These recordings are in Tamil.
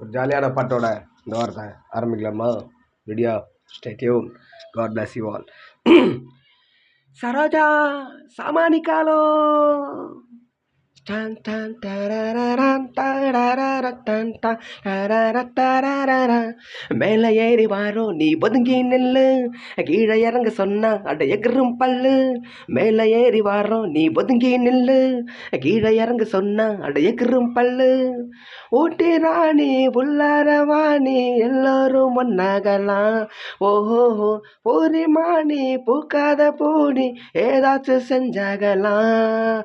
ஒரு ஜாலியான பாட்டோட இந்த வாரத்தை ஆரம்பிக்கலாமா? ரெடியா stay tuned God bless you all Saroja சாமானிக்காலோ மேலே ஏறி வாரோம் நீ ஒதுங்கி நில்லு கீழே இறங்க சொன்னா அட எகரும் பல்லு. மேலே ஏறி வாரோம் நீ ஒதுங்கி நில்லு கீழே இறங்க சொன்னா அட எகரும் பல்லு. ஊட்டி ராணி உள்ளார வாணி எல்லாரும் ஒன்னாகலாம். ஓஹோ பூரி மாணி பூக்காத பூனி ஏதாச்சும் செஞ்சாகலாம்.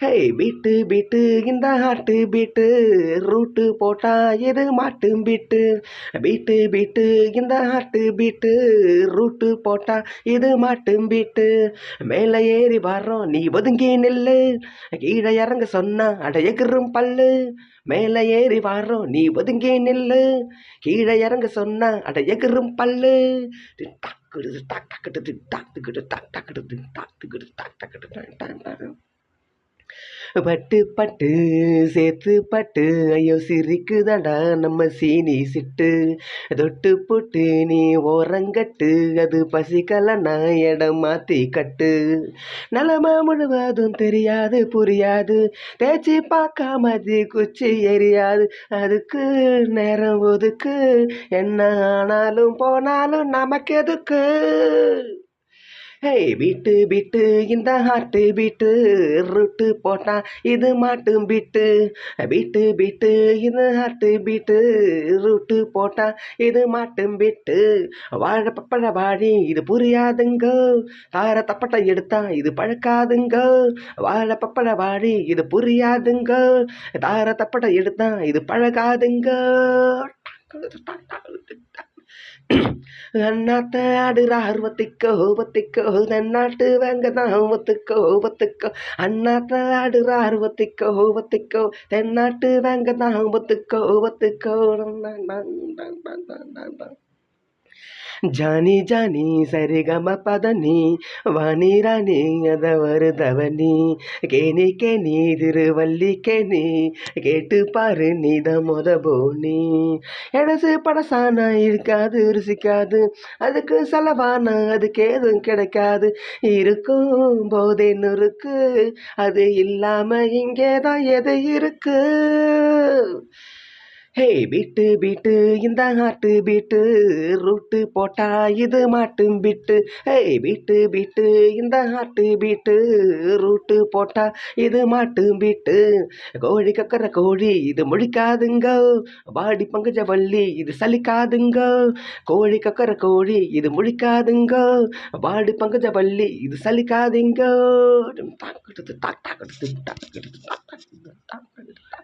ஹே பீட்டு பீட்டு இந்த ஹாட்டு பீட்டு ரூட்டு போட்டா எது மாட்டு பீட்டு பீட்டு பீட்டு இந்த ஹாட்டு பீட்டு ரூட்டு போட்டா இது மாட்டு பீட்டு மேலே ஏறி வர்றோம் நீ ஒதுங்கி நில்லு கீழே இறங்க சொன்னா அட பல்லு மேலே ஏறி வாரோம் நீ ஒதுங்கி நில்லு கீழே இறங்க சொன்னா அடைய எகிரும் பல்லு டாக்குடு டாக் டாக்குடு டாக் டுக்குடு டாக் டாக்குடு டாக் டுக்குடு டாக் டாக்குடு பட்டு பட்டு சேர்த்து பட்டு ஐயோ சிரிக்குதாடா நம்ம சீனி சிட்டு. தொட்டு புட்டு நீ ஓரங்கட்டு அது பசிக்கலன்னா இடம் மாற்றி கட்டு. நலமா முழுவதும் தெரியாது புரியாது. தேய்ச்சி பார்க்காம அது குச்சி எரியாது. அதுக்கு நேரம் ஒதுக்கு. என்ன ஆனாலும் போனாலும் நமக்கு எதுக்கு ஹே பீட்டு பீட்டு இந்த ஹார்ட்டு பீட்டு ரூட்டு போட்டா இது மாட்டும் பீட்டு பீட்டு பீட்டு இந்த ஹார்ட்டு பீட்டு ரூட்டு போட்டா இது மாட்டும் பீட்டு வாழ பப்பழ வாழி இது புரியாதுங்க. தார தப்பட்டை எடுத்தா இது பழக்காதுங்க. வாழ பப்பழ வாழி இது புரியாதுங்க. தார தப்பட்டை எடுத்தா இது பழகாதுங்க. அண்ணாத்த ஆடுற ஆர்வத்திக்கோ ஓபத்திக்கோ தன்னாட்டு வேங்க தான் ஓபத்துக்கோ ஓபத்துக்கோ அண்ணாத்த ஆடுற ஆர்வத்திக்கோ ஓபத்திக்கோ தென்னாட்டு வேங்க தான் ஓபத்துக்கோ ஓபத்துக்கோ ஜானி ஜானி சரிகம பதனி வாணி ராணி அத வருதவனி கேணி கேணி திருவள்ளி கேணி கேட்டு பாரு நீத மொத போனி. எனசு படசானா இருக்காது ருசிக்காது. அதுக்கு செலவானா அதுக்கு ஏதும் கிடைக்காது. இருக்கும் போதே நொறுக்கு அது இல்லாம இங்கே தான் எது இருக்கு? ஹே பீட்டு பீட்டு இந்த ஹாட்டு பீட்டு ரூட்டு போட்டா இது மாட்டும் பீட்டு ஹே பீட்டு பீட்டு இந்த ஹாட்டு பீட்டு ரூட்டு போட்டா இது மாட்டும் பீட்டு கோழி கக்கற கோழி இது முழிக்காதுங்க வாடி பங்குஜ வள்ளி இது சலிக்காதுங்க கோழி கக்கற கோழி இது முழிக்காதுங்க வாடி பங்குஜ வள்ளி இது சலிக்காதுங்க தாக்கெடுத்து தாக்கெடுத்து தாக்கெடுத்து தாக்கெடுத்து தாக்கெடுத்து